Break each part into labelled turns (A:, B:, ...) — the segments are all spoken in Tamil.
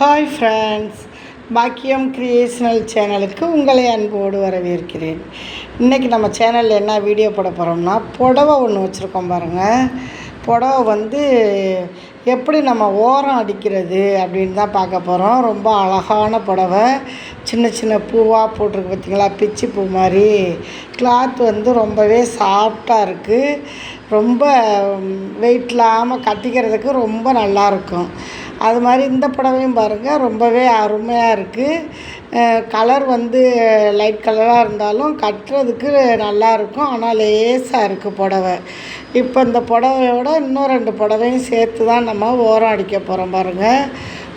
A: ஹாய் ஃப்ரெண்ட்ஸ் பாக்கியம் க்ரியேஷனல் சேனலுக்கு உங்களை அன்போடு வரவேற்கிறேன். இன்றைக்கி நம்ம சேனலில் என்ன வீடியோ போட போகிறோம்னா புடவை ஒன்று வச்சுருக்கோம் பாருங்கள் புடவை வந்து எப்படி நம்ம ஓரம் அடிக்கிறது அப்படின்னு தான் பார்க்க போகிறோம் ரொம்ப அழகான புடவை. சின்ன சின்ன பூவாக போட்டிருக்கு பார்த்தீங்களா பிச்சி பூ மாதிரி. கிளாத் வந்து ரொம்பவே சாஃப்டாக இருக்குது ரொம்ப வெயிட் இல்லாமல் கட்டிக்கிறதுக்கு ரொம்ப நல்லாயிருக்கும் அது மாதிரி இந்த புடவையும் பாருங்கள் ரொம்பவே அருமையாக இருக்குது கலர் வந்து லைட் கலராக இருந்தாலும் கட்டுறதுக்கு நல்லா இருக்கும். ஆனால் லேசாக இருக்குது புடவை. இப்போ இந்த புடவையோட இன்னும் ரெண்டு புடவையும் சேர்த்து தான் நம்ம ஓரம் அடிக்க போகிறோம் பாருங்கள்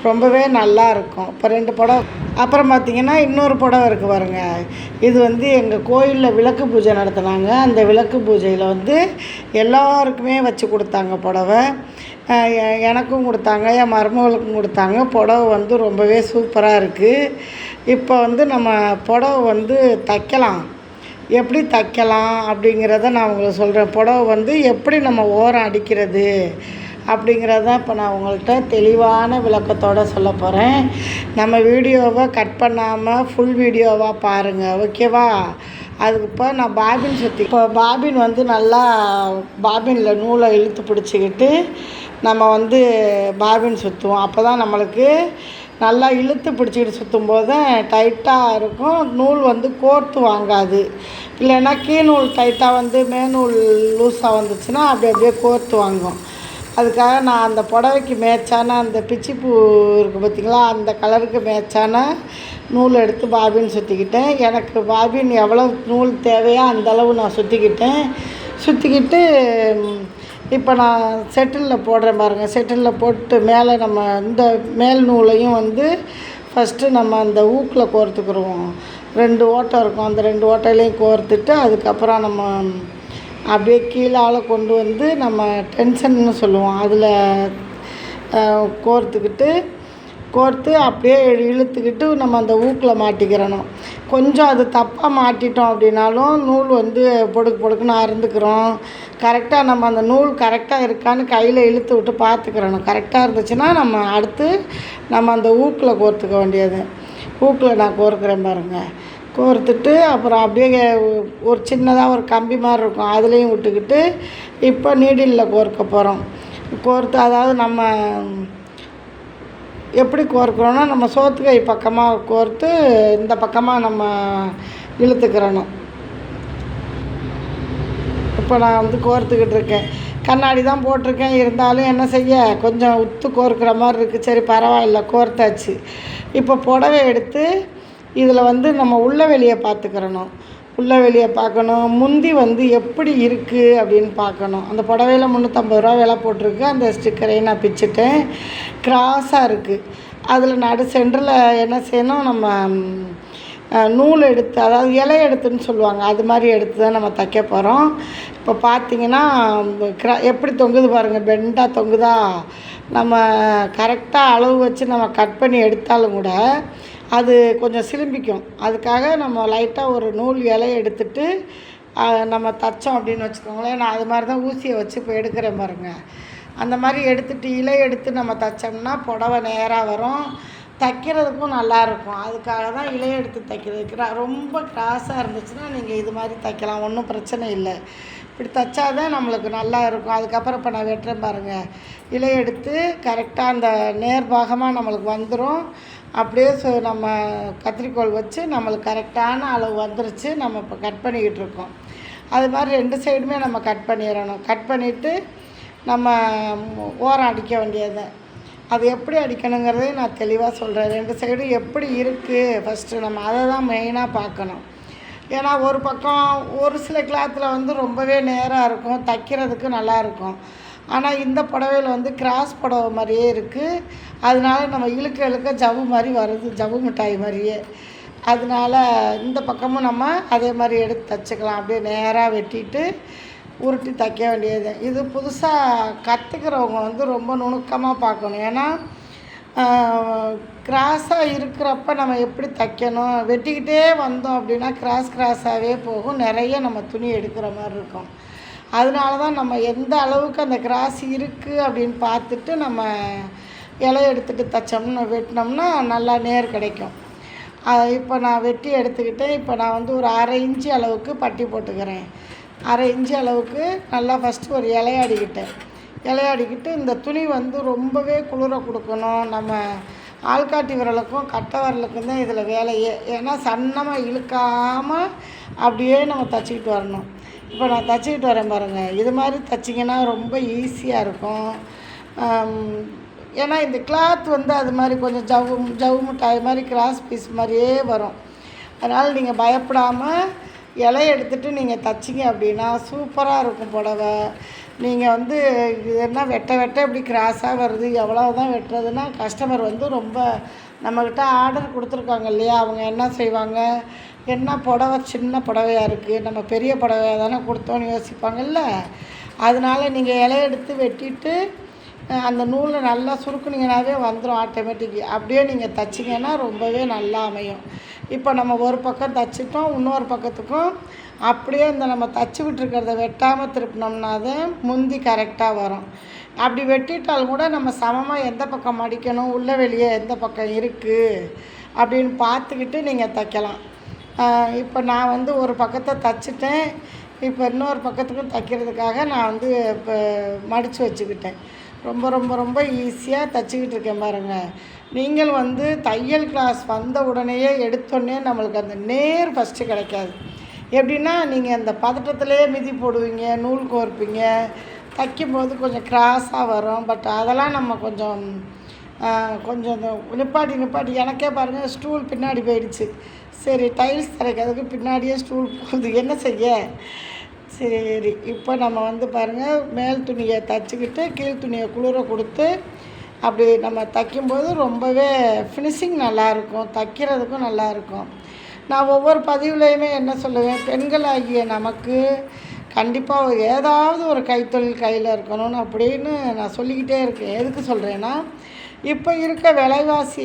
A: ரொம்பவே நல்லா இருக்கும் இப்போ ரெண்டு புடவை அப்புறம் பார்த்திங்கன்னா இன்னொரு புடவை இருக்குது பாருங்க. இது வந்து எங்கள் கோயிலில் விளக்கு பூஜை நடத்துனாங்க. அந்த விளக்கு பூஜையில் வந்து எல்லாருக்குமே வச்சு கொடுத்தாங்க புடவை. எனக்கும் கொடுத்தாங்க என் மருமகளுக்கும் கொடுத்தாங்க. புடவை வந்து ரொம்பவே சூப்பராக இருக்குது இப்போ வந்து நம்ம புடவை வந்து தைக்கலாம். எப்படி தைக்கலாம் அப்படிங்கிறத நான் உங்களுக்கு சொல்கிறேன் புடவை வந்து எப்படி நம்ம ஓரம் அடிக்கிறது? அப்படிங்கிறத இப்போ நான் உங்கள்கிட்ட தெளிவான விளக்கத்தோடு சொல்ல போகிறேன் நம்ம வீடியோவை கட் பண்ணாமல் ஃபுல் வீடியோவாக பாருங்கள் ஓகேவா அதுக்கு இப்போ நான் பாபின் சுற்றி இப்போ பாபின் வந்து நல்லா பாபினில் நூலை இழுத்து பிடிச்சிக்கிட்டு நம்ம வந்து பாபின் சுற்றுவோம் அப்போ தான் நம்மளுக்கு நல்லா இழுத்து பிடிச்சிக்கிட்டு சுற்றும் போது டைட்டாக இருக்கும். நூல் வந்து கோர்த்து வாங்காது. இல்லைன்னா கீழ்நூல் டைட்டாக வந்து மேநூல் லூஸாக வந்துச்சுன்னா அப்படி அப்படியே கோர்த்து வாங்கும் அதுக்காக நான் அந்த புடவைக்கு மேட்சான அந்த பிச்சிப்பூ இருக்குது பார்த்திங்களா அந்த கலருக்கு மேட்சான நூல் எடுத்து பாபின் சுற்றிக்கிட்டேன் எனக்கு பாபின் எவ்வளோ நூல் தேவையோ அந்த அளவு நான் சுற்றிக்கிட்டேன் சுற்றிக்கிட்டு இப்போ நான் செட்டிலில் போடுறேன் பாருங்கள் செட்டிலில் போட்டு மேலே நம்ம இந்த மேல் நூலையும் வந்து ஃபஸ்ட்டு நம்ம அந்த ஊக்கில் கோர்த்துக்குருவோம். ரெண்டு ஓட்டை இருக்கும். அந்த ரெண்டு ஓட்டையிலையும் கோர்த்துட்டு அதுக்கப்புறம் நம்ம அப்படியே கீழால் கொண்டு வந்து நம்ம டென்ஷன்னு சொல்லுவோம். அதில் கோர்த்துக்கிட்டு கோர்த்து அப்படியே இழுத்துக்கிட்டு நம்ம அந்த ஊக்கில் மாட்டிக்கிறணும். கொஞ்சம் அது தப்பாக மாட்டிட்டோம் அப்படின்னாலும் நூல் வந்து பொடுக்கு பொடுக்குன்னு அறுந்துக்கிறோம். கரெக்டாக நம்ம அந்த நூல் கரெக்டாக இருக்கான்னு கையில் இழுத்து விட்டு பார்த்துக்கிறணும். கரெக்டாக இருந்துச்சுன்னா நம்ம அடுத்து நம்ம அந்த ஊக்கில் கோர்த்துக்க வேண்டியது. ஊக்கில் நான் கோர்க்குறேன் பாருங்கள் கோர்த்துட்டு அப்புறம் அப்படியே ஒரு சின்னதாக ஒரு கம்பி மாதிரி இருக்கும். அதுலேயும் விட்டுக்கிட்டு இப்போ நீடிலில் கோர்க்க போகிறோம் கோர்த்து அதாவது நம்ம எப்படி கோர்க்குறோன்னா நம்ம சோத்துக்கை பக்கமாக கோர்த்து இந்த பக்கமாக நம்ம இழுத்துக்கிறணும். இப்போ நான் வந்து கோர்த்துக்கிட்டு இருக்கேன். கண்ணாடி தான் போட்டிருக்கேன். இருந்தாலும் என்ன செய்ய? கொஞ்சம் உத்து கோர்க்குற மாதிரி இருக்குது சரி பரவாயில்ல கோர்த்தாச்சு. இப்போ புடவை எடுத்து இதில் வந்து நம்ம உள்ள வெளியே பார்த்துக்கிறணும். உள்ள வெளியே பார்க்கணும். முந்தி வந்து எப்படி இருக்குது அப்படின்னு பார்க்கணும். அந்த புடவையில் முந்நூற்றம்பது ரூபா விலை போட்டிருக்கு. அந்த ஸ்டிக்கரையும் நான் பிச்சுட்டேன். கிராஸாக இருக்குது அதில் நடு சென்டரில் என்ன செய்யணும்? நம்ம நூல் எடுத்து அதாவது இலை எடுத்துன்னு சொல்லுவாங்க. அது மாதிரி எடுத்து தான் நம்ம தைக்க போகிறோம் இப்போ பார்த்தீங்கன்னா கிரா எப்படி தொங்குது பாருங்கள் பெண்டாக தொங்குதா? நம்ம கரெக்டாக அளவு வச்சு நம்ம கட் பண்ணி எடுத்தாலும் கூட அது கொஞ்சம் சிலும்பிக்கும். அதுக்காக நம்ம லைட்டாக ஒரு நூல் இலையை எடுத்துட்டு நம்ம தைச்சோம் அப்படின்னு வச்சுக்கோங்களேன். நான் அது மாதிரி தான் ஊசியை வச்சு இப்போ எடுக்கிறேன் பாருங்கள் அந்த மாதிரி எடுத்துட்டு இலை எடுத்து நம்ம தைச்சோம்னா புடவை நேராக வரும். தைக்கிறதுக்கும் நல்லா இருக்கும். அதுக்காக தான் இலையை எடுத்து தைக்கிறதுக்கு ரொம்ப கிராஸாக இருந்துச்சுன்னா நீங்கள் இது மாதிரி தைக்கலாம். ஒன்றும் பிரச்சனை இல்லை. இப்படி தைச்சாதான் நம்மளுக்கு நல்லா இருக்கும். அதுக்கப்புறம் இப்போ நான் வெட்டுறேன் பாருங்கள் இலை எடுத்து கரெக்டாக அந்த நேர்பாகமாக நம்மளுக்கு வந்துடும் அப்படியே சு நம்ம கத்திரிக்கோல் வச்சு நம்மளுக்கு கரெக்டான அளவு வந்துருச்சு நம்ம இப்போ கட் பண்ணிக்கிட்டு இருக்கோம். அது மாதிரி ரெண்டு சைடுமே நம்ம கட் பண்ணிடணும். கட் பண்ணிவிட்டு நம்ம ஓரம் அடிக்க வேண்டியது. அது எப்படி அடிக்கணுங்கிறதையும் நான் தெளிவாக சொல்கிறேன் ரெண்டு சைடும் எப்படி இருக்குது ஃபஸ்ட்டு நம்ம அதை தான் மெயினாக பார்க்கணும். ஏன்னா ஒரு பக்கம் ஒரு சில கிளாத்தில் வந்து ரொம்பவே நேராக இருக்கும். தைக்கிறதுக்கு நல்லா இருக்கும். ஆனால் இந்த புடவையில் வந்து கிராஸ் புடவை மாதிரியே இருக்குது அதனால நம்ம இழுக்க இழுக்க ஜவ்வு மாதிரி வருது ஜவ்வு மிட்டாய் மாதிரியே. அதனால இந்த பக்கமும் நம்ம அதே மாதிரி எடுத்து தைச்சிக்கலாம். அப்படியே நேராக வெட்டிட்டு உருட்டி தைக்க வேண்டியது. இது புதுசாக கற்றுக்கிறவங்க வந்து ரொம்ப நுணுக்கமாக பார்க்கணும். ஏன்னா கிராஸாக இருக்கிறப்ப நம்ம எப்படி தைக்கணும்? வெட்டிக்கிட்டே வந்தோம் அப்படின்னா கிராஸ் கிராஸாகவே போகும். நிறைய நம்ம துணி எடுக்கிற மாதிரி இருக்கும். அதனால தான் நம்ம எந்த அளவுக்கு அந்த கிராஸ் இருக்குது அப்படின்னு பார்த்துட்டு நம்ம இலை எடுத்துகிட்டு தைச்சோம்னு வெட்டினோம்னா நல்லா நேர் கிடைக்கும். அஹ் இப்போ நான் வெட்டி எடுத்துக்கிட்டேன். இப்போ நான் வந்து ஒரு அரை இன்ச்சு அளவுக்கு பட்டி போட்டுக்கிறேன். அரை இன்ச்சு அளவுக்கு நல்லா ஃபஸ்ட்டு ஒரு இலையாடிக்கிட்டேன். இலையாடிக்கிட்டு இந்த துணி வந்து ரொம்பவே குளிர கொடுக்கணும். நம்ம ஆள்காட்டி விரலுக்கும் கட்டை விரலுக்கும் தான் இதில் வேலையே. ஏன்னா சன்னமாக இழுக்காமல் அப்படியே நம்ம தச்சுக்கிட்டு வரணும். இப்போ நான் தச்சுக்கிட்டு வரேன் பாருங்கள் இது மாதிரி தச்சிங்கன்னா ரொம்ப ஈஸியாக இருக்கும். ஏன்னா இந்த கிளாத் வந்து அது மாதிரி கொஞ்சம் ஜவு ஜவ்வு மிட்டாய் மாதிரி கிராஸ் பீஸ் மாதிரியே வரும். அதனால் நீங்கள் பயப்படாமல் இலை எடுத்துகிட்டு நீங்கள் தச்சிங்க அப்படின்னா சூப்பராக இருக்கும் புடவை. நீங்கள் வந்து இது என்ன வெட்ட வெட்ட இப்படி கிராஸாக வருது எவ்வளோ தான் வெட்டுறதுன்னா கஸ்டமர் வந்து ரொம்ப நம்மக்கிட்ட ஆர்டர் கொடுத்துருக்காங்க இல்லையா? அவங்க என்ன செய்வாங்க? என்ன புடவை சின்ன புடவையாக இருக்குது நம்ம பெரிய புடவையாக தானே கொடுத்தோன்னு யோசிப்பாங்கல்ல? அதனால நீங்கள் இலை எடுத்து வெட்டிட்டு அந்த நூலை நல்லா சுருக்குனீங்கனாவே வந்துடும் ஆட்டோமேட்டிக் அப்படியே நீங்கள் தைச்சிங்கன்னா ரொம்பவே நல்லா அமையும். இப்போ நம்ம ஒரு பக்கம் தைச்சிட்டோம் இன்னொரு பக்கத்துக்கும் அப்படியே இந்த நம்ம தச்சு விட்டுருக்கிறத வெட்டாமல் திருப்பினோம்னா தான் முந்தி கரெக்டாக வரும். அப்படி வெட்டிட்டால் கூட நம்ம சமமாக எந்த பக்கம் மடிக்கணும் உள்ள வெளியே எந்த பக்கம் இருக்குது அப்படின்னு பார்த்துக்கிட்டு நீங்கள் தைக்கலாம். இப்போ நான் வந்து ஒரு பக்கத்தை தைச்சிட்டேன். இப்போ இன்னொரு பக்கத்துக்கும் தைக்கிறதுக்காக நான் வந்து இப்போ மடித்து வச்சுக்கிட்டேன். ரொம்ப ரொம்ப ரொம்ப ஈஸியாக தைச்சிக்கிட்டு இருக்கேன் பாருங்கள் நீங்கள் வந்து தையல் கிளாஸ் வந்த உடனேயே எடுத்தோடனே நம்மளுக்கு அந்த நேர் ஃபஸ்ட்டு கிடைக்காது. எப்படின்னா நீங்கள் அந்த பதட்டத்திலே மிதி போடுவீங்க நூல் கோர்ப்பீங்க. தைக்கும்போது கொஞ்சம் கிராஸாக வரும். பட் அதெல்லாம் நம்ம கொஞ்சம் கொஞ்சம் இந்த நிப்பாட்டி நிப்பாட்டி எனக்கே பாருங்கள் ஸ்டூல் பின்னாடி போயிடுச்சு. சரி டைல்ஸ் திறக்கிறதுக்கு பின்னாடியே ஸ்டூல் போகுது. என்ன செய்ய? சரி இப்போ நம்ம வந்து பாருங்கள் மேல் துணியை தச்சுக்கிட்டு கீழ் துணியை குளிர கொடுத்து அப்படி நம்ம தைக்கும்போது ரொம்பவே ஃபினிஷிங் நல்லாயிருக்கும் தைக்கிறதுக்கும் நல்லாயிருக்கும். நான் ஒவ்வொரு பதிவுலையுமே என்ன சொல்லுவேன் பெண்களாகிய நமக்கு கண்டிப்பாக ஏதாவது ஒரு கைத்தொழில் கையில் இருக்கணும்னு அப்படின்னு நான் சொல்லிக்கிட்டே இருக்கேன். எதுக்கு சொல்கிறேன்னா இப்போ இருக்க விலைவாசி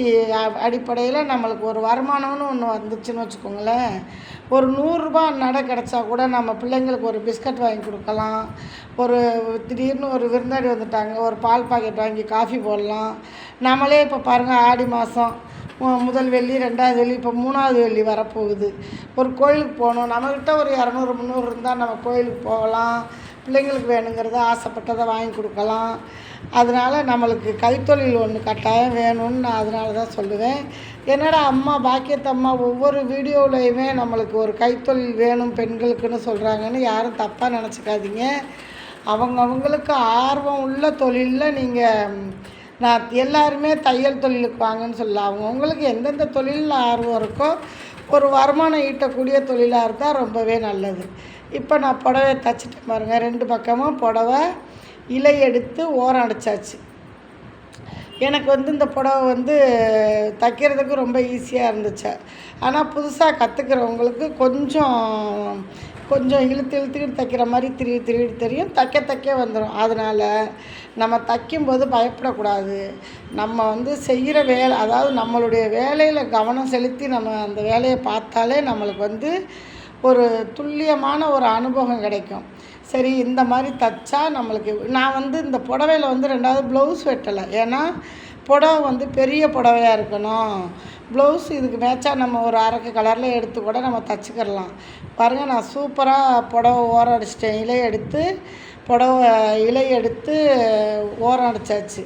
A: அடிப்படையில் நம்மளுக்கு ஒரு வருமானம்னு ஒன்று வந்துச்சுன்னு வச்சுக்கோங்களேன். ஒரு நூறுரூபா நடை கிடச்சா கூட நம்ம பிள்ளைங்களுக்கு ஒரு பிஸ்கட் வாங்கி கொடுக்கலாம். ஒரு திடீர்னு ஒரு விருந்தாடி வந்துட்டாங்க ஒரு பால் பாக்கெட் வாங்கி காஃபி போடலாம். நம்மளே இப்போ பாருங்கள் ஆடி மாதம் முதல் வெள்ளி ரெண்டாவது வெள்ளி இப்போ மூணாவது வெள்ளி வரப்போகுது. ஒரு கோயிலுக்கு போகணும். நம்மக்கிட்ட ஒரு இரநூறு முந்நூறு இருந்தால் நம்ம கோயிலுக்கு போகலாம். பிள்ளைங்களுக்கு வேணுங்கிறத ஆசைப்பட்டதை வாங்கி கொடுக்கலாம். அதனால் நம்மளுக்கு கைத்தொழில் ஒன்று கட்டாயம் வேணும்னு நான் அதனால தான் சொல்லுவேன். என்னடா அம்மா பாக்கியத்தம்மா ஒவ்வொரு வீடியோவிலையுமே நம்மளுக்கு ஒரு கைத்தொழில் வேணும் பெண்களுக்குன்னு சொல்கிறாங்கன்னு யாரும் தப்பாக நினச்சிக்காதீங்க. அவங்கவுங்களுக்கு ஆர்வம் உள்ள தொழிலில் நீங்கள் நான் எல்லாருமே தையல் தொழிலுக்கு வாங்கன்னு சொல்லல. அவங்கவுங்களுக்கு எந்தெந்த தொழிலில் ஆர்வம் இருக்கோ ஒரு வருமானம் ஈட்டக்கூடிய தொழிலாக இருந்தால் ரொம்பவே நல்லது. இப்போ நான் புடவை தச்சுட்டேன் பாருங்கள் ரெண்டு பக்கமும் புடவை இலை எடுத்து ஓரம் அடைச்சாச்சு. எனக்கு வந்து இந்த புடவை வந்து தைக்கிறதுக்கு ரொம்ப ஈஸியாக இருந்துச்சு. ஆனால் புதுசாக கற்றுக்கிறவங்களுக்கு கொஞ்சம் கொஞ்சம் இழுத்து இழுத்துக்கிட்டு தைக்கிற மாதிரி திருவி திருவி தெரியும். தைக்க தைக்க வந்துடும் அதனால் நம்ம தைக்கும்போது பயப்படக்கூடாது. நம்ம வந்து செய்கிற வேலை அதாவது நம்மளுடைய வேலையில் கவனம் செலுத்தி நம்ம அந்த வேலையை பார்த்தாலே நம்மளுக்கு வந்து ஒரு துல்லியமான ஒரு அனுபவம் கிடைக்கும். சரி இந்த மாதிரி தைச்சா நம்மளுக்கு நான் வந்து இந்த புடவையில் வந்து ரெண்டாவது ப்ளவுஸ் வெட்டலை. ஏன்னா புடவை வந்து பெரிய புடவையாக இருக்கணும். ப்ளவுஸ் இதுக்கு மேட்சாக நம்ம ஒரு அரக்கு கலரில் எடுத்து கூட நம்ம தச்சுக்கிடலாம். பாருங்கள் நான் சூப்பராக புடவை ஓரம் அடிச்சிட்டேன் இலை எடுத்து புடவை இலை எடுத்து ஓரம் அடித்தாச்சு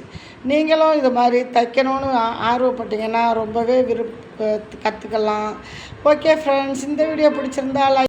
A: நீங்களும் இது மாதிரி தைக்கணும்னு ஆர்வப்பட்டீங்கன்னா ரொம்பவே விருப்ப கற்றுக்கலாம் ஓகே ஃப்ரெண்ட்ஸ் இந்த வீடியோ பிடிச்சிருந்தா லைக்